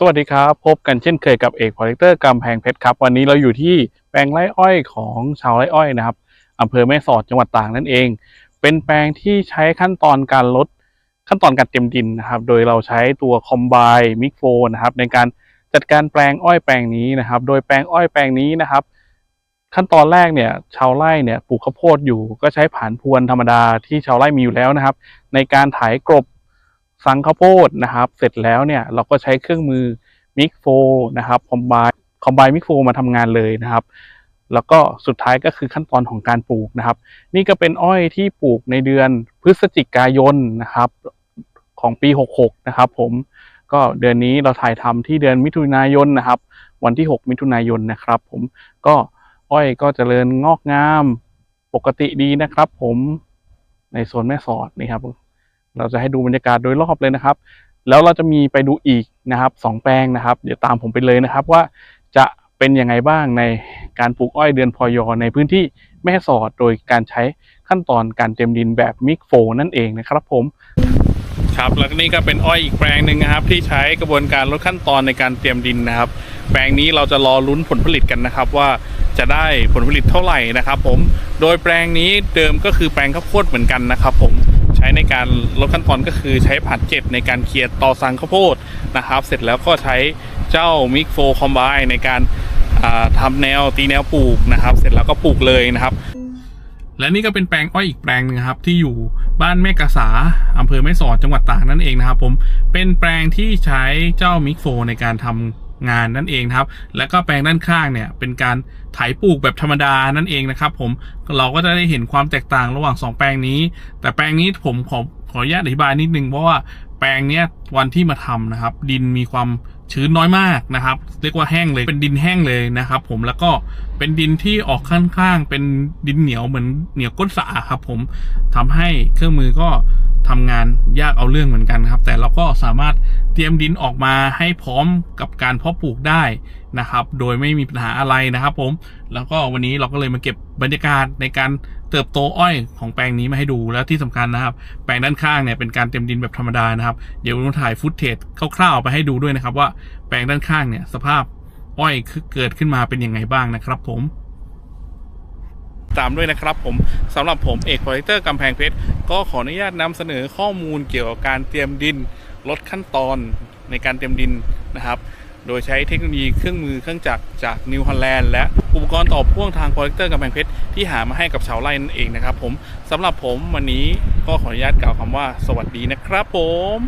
สวัสดีครับ พบกันเช่นเคยกับเอกพอลิเตอร์กำแพงเพชรครับ วันนี้เราอยู่ที่แปลงไร่อ้อยของชาวไร่อ้อยนะครับอำเภอแม่สอดจังหวัดตากนั่นเอง เป็นแปลงที่ใช้ขั้นตอนการลดขั้นตอนการเต็มดินนะครับ โดยเราใช้ตัวคอมไบมิกโฟนะครับในการจัดการแปลงอ้อยแปลงนี้นะครับ โดยแปลงอ้อยแปลงนี้นะครับ ขั้นตอนแรกเนี่ยชาวไร่เนี่ยปลูกข้าวโพดอยู่ ก็ใช้ผานพรวนธรรมดาที่ชาวไร่มีอยู่แล้วนะครับ ในการไถกลบ สังข้าวโพดนะครับ เสร็จแล้วเนี่ยเราก็ใช้เครื่องมือมิกโฟนะครับคอมไบคอมไบมิกโฟมาทำงานเลยนะครับ แล้วก็สุดท้ายก็คือขั้นตอนของการปลูกนะครับ นี่ก็เป็นอ้อยที่ปลูกในเดือนพฤศจิกายนนะครับของปี 66 นะครับ ผมก็เดือนนี้เราถ่ายทำที่เดือนมิถุนายนนะครับ วันที่ 6 มิถุนายนนะครับ ผมก็อ้อยก็เจริญงอกงามปกติดีนะครับ ผมในโซนแม่สอดนี่ครับ เราจะให้ดูบรรยากาศโดยรอบเลยนะครับ แล้วเราจะมีไปดูอีกนะครับสองแปลงนะครับ เดี๋ยวตามผมไปเลยนะครับว่าจะเป็นยังไงบ้างในการปลูกอ้อยเดือนพอยอในพื้นที่แม่สอดโดยการใช้ขั้นตอนการเต็มดินแบบมิกโฟนั่นเองนะครับผมครับแล้วนี่ก็เป็นอ้อยอีกแปลงหนึ่งนะครับ ที่ใช้กระบวนการลดขั้นตอนในการเตรียมดินนะครับ แปลงนี้เราจะรอลุ้นผลผลิตกันนะครับ ว่าจะได้ผลผลิตเท่าไหร่นะครับ ผมโดยแปลงนี้เดิมก็คือแปลงข้าวโพดเหมือนกันนะครับ ผม ใช้ในการลดขั้นตอนก็คือใช้ผ่านเจ็ดในการเคลียร์ตอสังข้าวโพดนะครับ เสร็จแล้วก็ใช้เจ้ามิกโฟคอมไบในการอ่าทำแนวตีแนวปลูกนะครับ เสร็จแล้วก็ปลูกเลยนะครับ และนี่ก็เป็นแปลงอ้อยอีกแปลงหนึ่งครับที่อยู่บ้านแม่กษาอำเภอแม่สอดจังหวัดตากนั่นเองนะครับผมเป็นแปลงที่ใช้เจ้ามิกโฟในการทำ งานนั่นเองครับ แล้วก็แปลงด้านข้างเนี่ยเป็นการไถปลูกแบบธรรมดานั่นเองนะครับ ผมเราก็จะได้เห็นความแตกต่างระหว่างสองแปลงนี้ แต่แปลงนี้ผมขอขออนุญาตอธิบายนิดนึงเพราะว่าแปลงเนี้ยวันที่มาทำนะครับ ดินมีความชื้นน้อยมากนะครับ เรียกว่าแห้งเลยเป็นดินแห้งเลยนะครับ ผมแล้วก็เป็นดินที่ออกข้างๆเป็นดินเหนียวเหมือนเหนียวก้นสาครับ ผมทำให้เครื่องมือก็ ทำงานยากเอาเรื่องเหมือนกันครับ แต่เราก็สามารถเตรียมดินออกมาให้พร้อมกับการเพาะปลูกได้นะครับ โดยไม่มีปัญหาอะไรนะครับ ผม แล้วก็วันนี้เราก็เลยมาเก็บบรรยากาศในการเติบโตอ้อยของแปลงนี้มาให้ดูแล้วที่สำคัญนะครับ แปลงด้านข้างเนี่ยเป็นการเต็มดินแบบธรรมดานะครับ เดี๋ยวเราถ่ายฟุตเทจคร่าวๆไปให้ดูด้วยนะครับ ว่าแปลงด้านข้างเนี่ยสภาพอ้อยคือเกิดขึ้นมาเป็นยังไงบ้างนะครับผมตามด้วยนะครับผมสำหรับผมเอกพอลิเตอร์กำแพงเพชร ก็ขออนุญาตนำเสนอข้อมูลเกี่ยวกับการเตรียมดินลดขั้นตอนในการเตรียมดินนะครับ โดยใช้เทคโนโลยีเครื่องมือเครื่องจักรจากนิวฮอลแลนด์และอุปกรณ์ต่อพ่วงทางโปรเจคเตอร์กำแพงเพชรที่หามาให้กับชาวไร่นั่นเองนะครับผมสำหรับผมวันนี้ก็ขออนุญาตกล่าวคำว่า สวัสดีนะครับผม